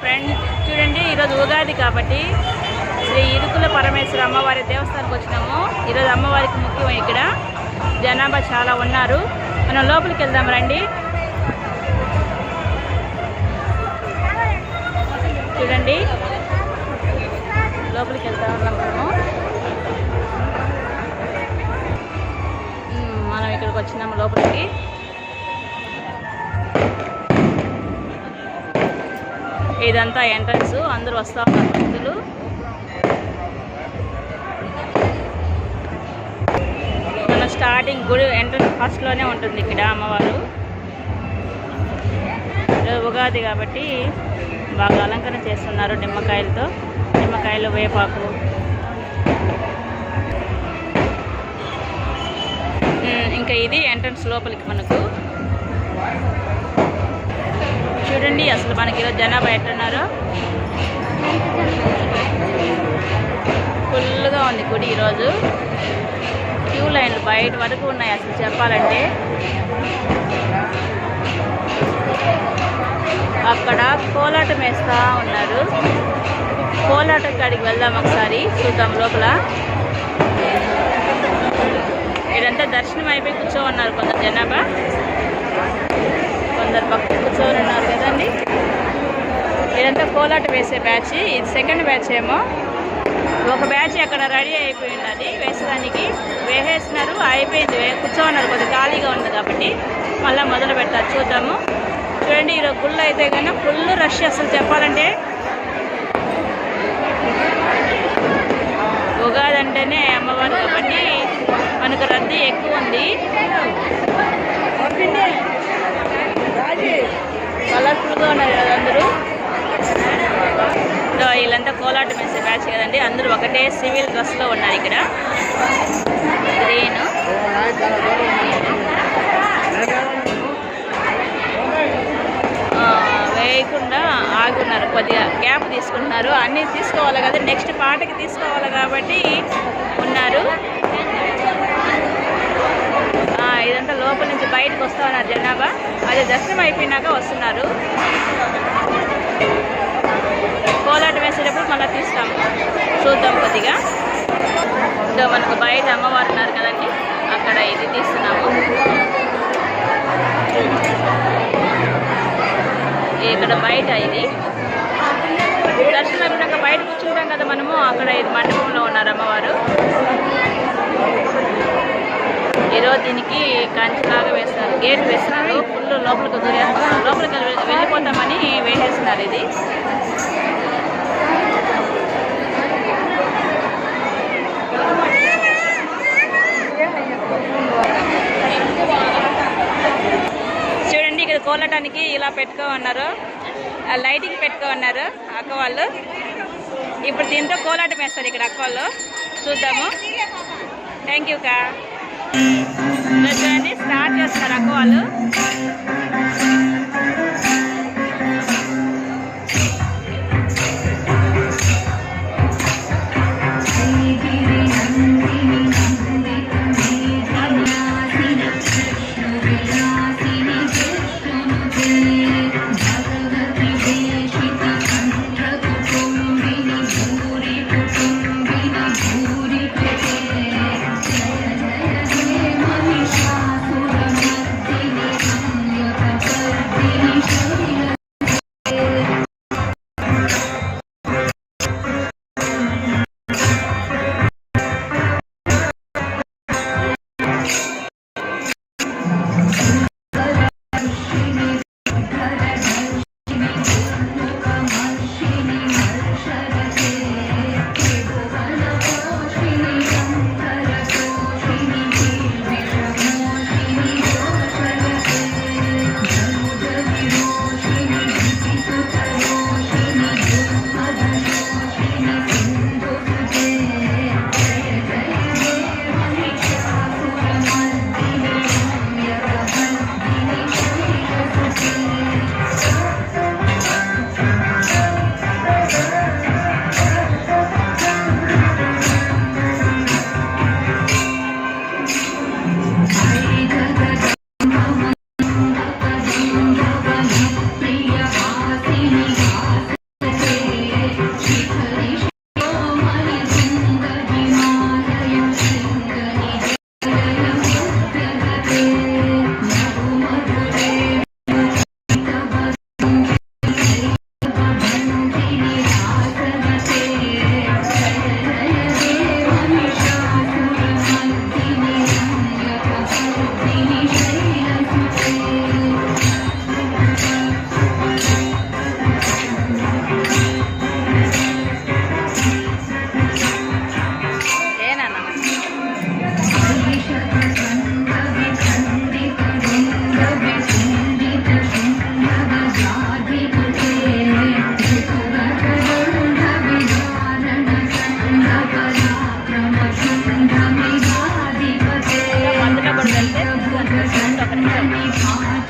Friend చూడండి ఈరోజు ఉగాది కాబట్టి శ్రీ ఇరుకుల పరమేశ్వర అమ్మవారి దేవస్థానానికి వచ్చినాము. ఈరోజు అమ్మవారికి ముఖ్యం ఇక్కడ జనాభా చాలా ఉన్నారు. మనం లోపలికి వెళ్దాం రండి. చూడండి. లోపలికి వెళ్తా ఉన్నాం మనము. మనం ఇక్కడికి వచ్చినాము లోపలికి. ఇదంతా ఎంట్రన్స్ అందరూ వస్తా ఉన్నారు భక్తులు. మన స్టార్టింగ్ గుడి ఎంట్రన్స్ ఫస్ట్లోనే ఉంటుంది ఇక్కడ అమ్మవారు. ఉగాది కాబట్టి బాగా అలంకరణ చేస్తున్నారు నిమ్మకాయలతో నిమ్మకాయలు వేపాకు. ఇంకా ఇది ఎంట్రన్స్ లోపలికి మనకు. చూడండి అసలు మనకి ఈరోజు జనాభా ఎట్టున్నారు ఫుల్గా ఉంది గుడి ఈరోజు. క్యూ లైన్లు బయట వరకు ఉన్నాయి అసలు చెప్పాలంటే. అక్కడ కోలాటం వేస్తూ ఉన్నారు. కోలాటం కాడికి వెళ్దాం ఒకసారి చూద్దాం లోపల. ఇదంతా దర్శనం అయిపోయి కూర్చో ఉన్నారు కొందరు జనాభా. కొందరు భక్తులు కూర్చొని ఉన్నారు కదండి. ఇదంతా కోలాటం వేసే బ్యాచ్ ఇది సెకండ్ బ్యాచ్ ఏమో. ఒక బ్యాచ్ అక్కడ రెడీ అయిపోయింది అది వేసడానికి. వేసేసినారు అయిపోయింది. వే- కూర్చోన్నారు కొద్దిగా ఖాళీగా ఉంది కాబట్టి మళ్ళీ మొదలు పెడతారు. చూద్దాము. చూడండి ఈరోజు గుళ్ళు అయితే కన్నా ఫుల్ రష్ అసలు చెప్పాలంటే. ఉగాది అంటేనే అమ్మవారు కాబట్టి మనకు రద్దీ ఎక్కువ ఉంది. కలర్ఫుల్గా ఉన్నారు కదా అందరూ. వీళ్ళంతా కోలాటం వేసే బ్యాచ్ కదండి. అందరూ ఒకటే సివిల్ డ్రెస్లో ఉన్నారు ఇక్కడ. గ్రీన్. వేయకుండా ఆగున్నారు. కొద్దిగా గ్యాప్ తీసుకుంటున్నారు. అన్నీ తీసుకోవాలి కదా. నెక్స్ట్ పాటకి తీసుకోవాలి కాబట్టి ఉన్నారు. ఇదంతా లోపల నుంచి బయటకు వస్తా ఉన్నారు జనాభా. అది దర్శనం అయిపోయినాక వస్తున్నారు. కోలాటం వేసేటప్పుడు మళ్ళీ తీస్తాము చూద్దాం కొద్దిగా. ఇదో మనకు బయట అమ్మవారు ఉన్నారు కదండి. అక్కడ ఇది తీస్తున్నాము. ఇక్కడ బయట ఇది. దర్శనం అయిపోయినాక బయట కూర్చుంటాం కదా మనము. అక్కడ ఇది మండపంలో ఉన్నారు అమ్మవారు. ఈరోజు దీనికి కంచిలాగా వేస్తారు గేట్ వేస్తున్నారు. ఫుల్ లోపలికి దూరేస్తున్నారు. లోపలికి వెళ్ళిపోతామని వేసేస్తున్నారు ఇది. చూడండి ఇక్కడ కోలటానికి ఇలా పెట్టుకో ఉన్నారు లైటింగ్ పెట్టుకో ఉన్నారు అక్క వాళ్ళు. ఇప్పుడు దీంతో కోలాటం వేస్తారు ఇక్కడ అక్క వాళ్ళు. చూద్దాము. థ్యాంక్ యూ కా చూడండి స్టార్ట్ చేస్తారు అక్క వాళ్ళు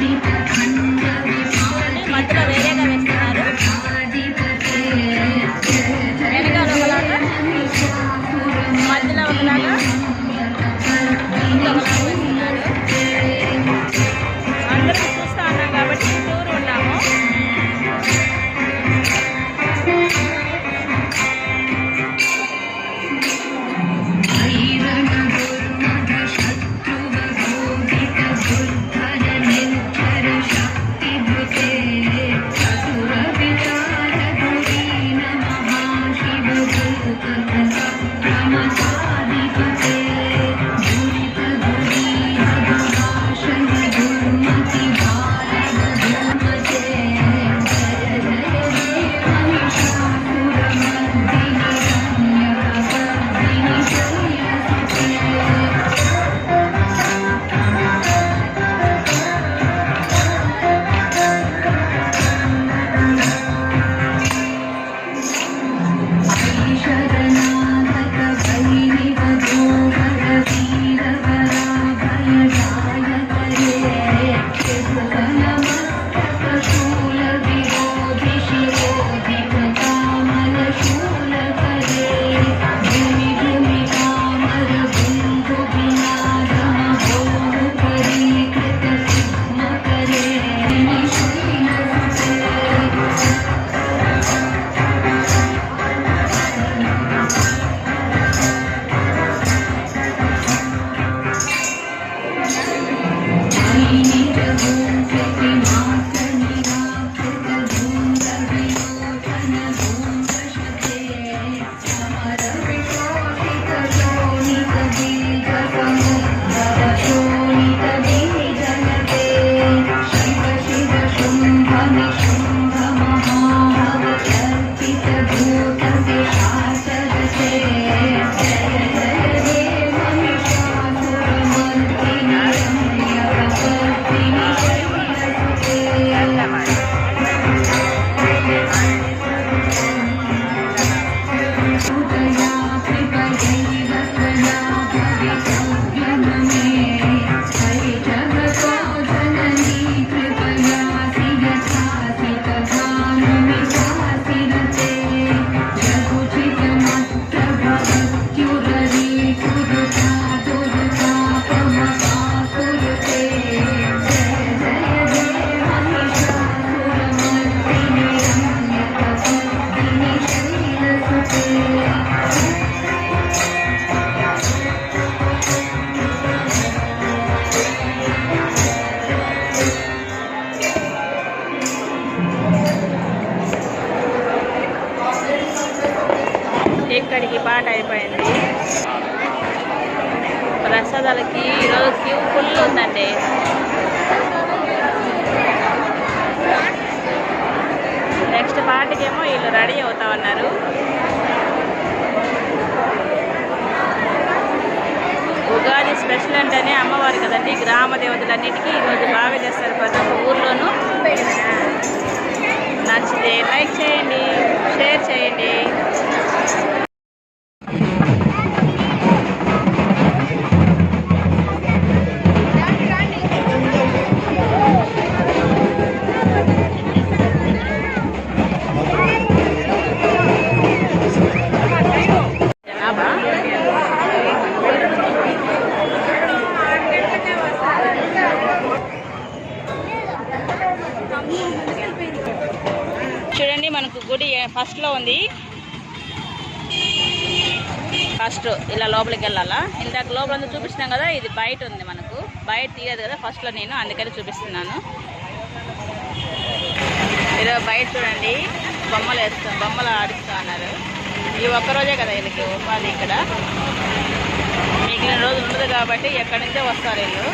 deep. Thank you. గ్రామదేవతలన్నిటికీ ఈరోజు బాగా చేస్తారు ప్రతి ఒక్క ఊర్లోనూ. నచ్చితే లైక్ చేయండి షేర్ చేయండి. ఫస్ట్ ఇలా లోపలికి వెళ్ళాలా? ఇందాక లోపల చూపిస్తున్నాం కదా ఇది బయట ఉంది మనకు. బయట తీయదు కదా ఫస్ట్లో నేను అందుకని చూపిస్తున్నాను. ఇలా బయట చూడండి బొమ్మలు వేస్తా బొమ్మలు ఆడిస్తూ ఉన్నారు. ఈ ఒక్కరోజే కదా వీళ్ళకి ఉపాధి ఇక్కడ. మిగిలిన రోజు ఉండదు కాబట్టి ఎక్కడి నుంచే వస్తారు వీళ్ళు.